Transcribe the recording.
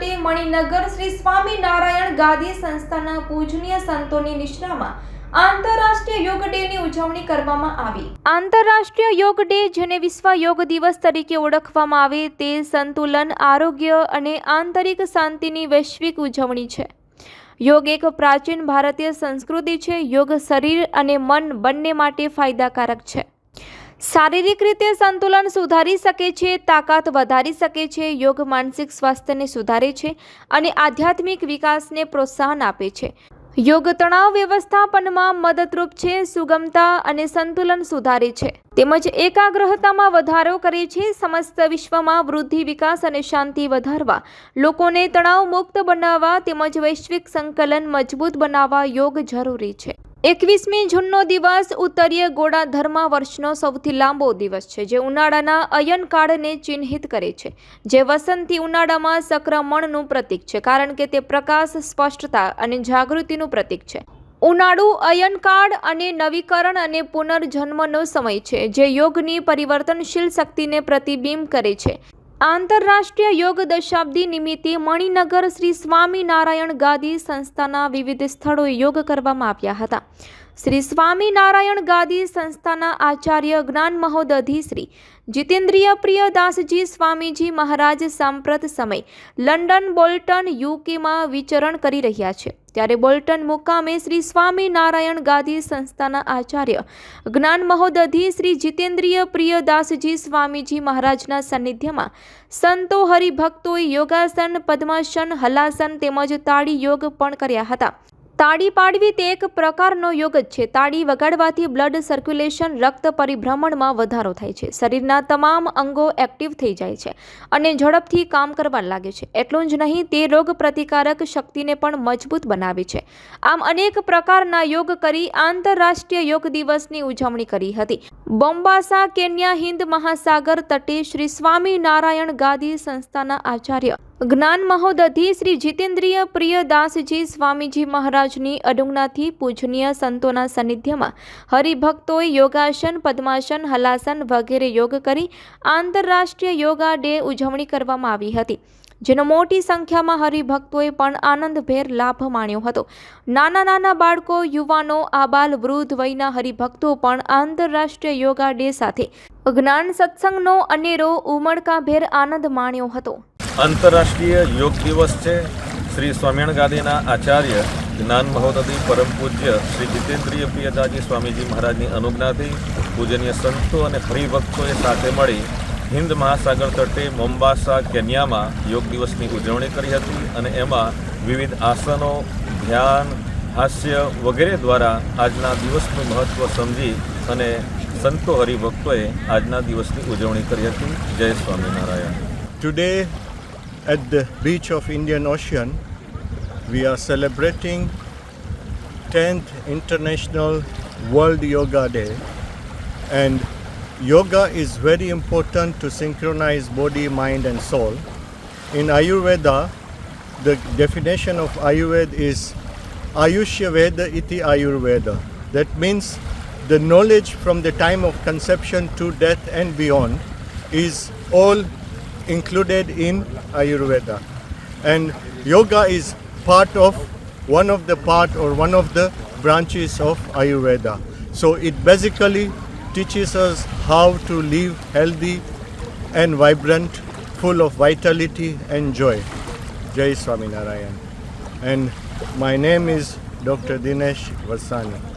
માટે મણિનગર શ્રી સ્વામિનારાયણ ગાદી સંસ્થાના પૂજનીય સંતોની નિશ્રામાં આંતરરાષ્ટ્રીય યોગ ડેની ઉજવણી કરવામાં આવી. આંતરરાષ્ટ્રીય યોગ ડે, જેને વિશ્વ યોગ દિવસ તરીકે ઓળખવામાં આવે તે સંતુલન, આરોગ્ય અને આંતરિક શાંતિની વૈશ્વિક ઉજવણી છે. યોગ એક પ્રાચીન ભારતીય સંસ્કૃતિ છે. યોગ શરીર અને મન બંને માટે ફાયદાકારક છે. શારીરિક રીતે સંતુલન સુધારી શકે છે, તાકાત વધારી શકે છે, યોગ માનસિક સ્વાસ્થ્યને સુધારે છે અને આધ્યાત્મિક વિકાસને પ્રોત્સાહન આપે છે. યોગ તણાવ વ્યવસ્થાપનમાં મદદરૂપ છે, સુગમતા અને સંતુલન સુધારે છે. તેમજ એકાગ્રતામાં વધારો કરે છે, સમસ્ત વિશ્વમાં વૃદ્ધિ, વિકાસ અને શાંતિ વધારવા. લોકોને તણાવ મુક્ત બનાવવા તેમજ વૈશ્વિક સંકલન મજબૂત બનાવવા યોગ જરૂરી છે. એકવીસમી જૂનનો દિવસ ઉત્તરીય ગોળાધર્મા વર્ષનો સૌથી લાંબો દિવસ છે, જે ઉનાળાના અયનકાળને ચિહ્નિત કરે છે, જે વસંતથી ઉનાળામાં સંક્રમણનું પ્રતીક છે, કારણ કે તે પ્રકાશ, સ્પષ્ટતા અને જાગૃતિનું પ્રતીક છે. ઉનાળુ અયનકાળ અને નવીકરણ અને પુનર્જન્મનો સમય છે, જે યોગની પરિવર્તનશીલ શક્તિને પ્રતિબિંબ કરે છે આંતરરાષ્ટ્રીય યોગ દશાબ્દી નિમિત્તે મણિનગર શ્રી સ્વામિનારાયણ ગાદી સંસ્થાના વિવિધ સ્થળોએ યોગ કરવામાં આવ્યા હતા. શ્રી સ્વામિનારાયણ ગાદી સંસ્થાના આચાર્ય જ્ઞાન મહોદધિ શ્રી જીતેન્દ્રિય પ્રિયદાસજી સ્વામીજી મહારાજ સાંપ્રત સમય લંડન બોલ્ટન યુકેમાં વિચરણ કરી રહ્યા છે. ત્યારે બોલ્ટન મુકામે શ્રી સ્વામી નારાયણ ગાંધી સંસ્થાના આચાર્ય જ્ઞાન મહોદધિ શ્રી જીતેન્દ્રિય પ્રિયદાસજી સ્વામીજી મહારાજના સાનિધ્યમાં સંતો હરિભક્તોએ યોગાસન, પદ્માસન, હલાસન તેમજ તાળી યોગ પણ કર્યા હતા. તાળી પાડવી તે એક પ્રકારનો યોગ જ છે. તાળી વગાડવાથી બ્લડ સર્ક્યુલેશન, રક્ત પરિભ્રમણમાં વધારો થાય છે. શરીરના તમામ અંગો એક્ટિવ થઈ જાય છે અને ઝડપથી કામ કરવા લાગે છે. એટલું જ નહીં, તે રોગ પ્રતિકારક શક્તિને પણ મજબૂત બનાવે છે. આમ અનેક પ્રકારના યોગ કરી આંતરરાષ્ટ્રીય યોગ દિવસની ઉજવણી કરી હતી. બોમ્બાસા, કેન્યા હિન્દ મહાસાગર તટે શ્રી સ્વામિનારાયણ ગાદી સંસ્થાના આચાર્ય જ્ઞાન મહોદધિ શ્રી જીતેન્દ્રિય પ્રિયદાસજી સ્વામીજી મહારાજની અડુંગનાથી પૂજનીય સંતોના સાનિધ્યમાં હરિભક્તોએ યોગાસન, પદ્માસન, હલાસન વગેરે યોગ કરી આંતરરાષ્ટ્રીય યોગા ડે ઉજવણી કરવામાં આવી હતી, જેનો મોટી સંખ્યામાં હરિભક્તોએ પણ આનંદભેર લાભ માણ્યો હતો. નાના નાના બાળકો, યુવાનો આબાલ વૃદ્ધ વયના હરિભક્તો પણ આંતરરાષ્ટ્રીય યોગા ડે સાથે જ્ઞાન સત્સંગનો અનેરો ઉમળકાભેર આનંદ માણ્યો હતો. આંતરરાષ્ટ્રીય યોગ દિવસ છે. શ્રી સ્વામિનારાયણ ગાદીના આચાર્ય જ્ઞાન મહોદધિ પરમ પૂજ્ય શ્રી જીતેન્દ્રિય પ્રિયદાજી સ્વામીજી મહારાજની અનુજ્ઞાથી પૂજનીય સંતો અને હરિભક્તોએ સાથે મળી હિન્દ મહાસાગર તટે મોમ્બાસા કેન્યામાં યોગ દિવસની ઉજવણી કરી હતી અને એમાં વિવિધ આસનો ધ્યાન હાસ્ય વગેરે દ્વારા આજના દિવસનું મહત્ત્વ સમજી અને સંતો હરિભક્તોએ આજના દિવસની ઉજવણી કરી હતી. જય Swaminarayan. Today, at the beach of Indian Ocean, we are celebrating 10th International World Yoga Day. And yoga is very important to synchronize body, mind, and soul. In Ayurveda, the definition of Ayurveda is Ayushya Veda iti Ayurveda. That means the knowledge from the time of conception to death and beyond is all included in Ayurveda. And yoga is part of one of the part or one of the branches of Ayurveda. So it basically teaches us how to live healthy and vibrant, full of vitality and joy. Jai Swaminarayan. And my name is Dr. Dinesh Vasani.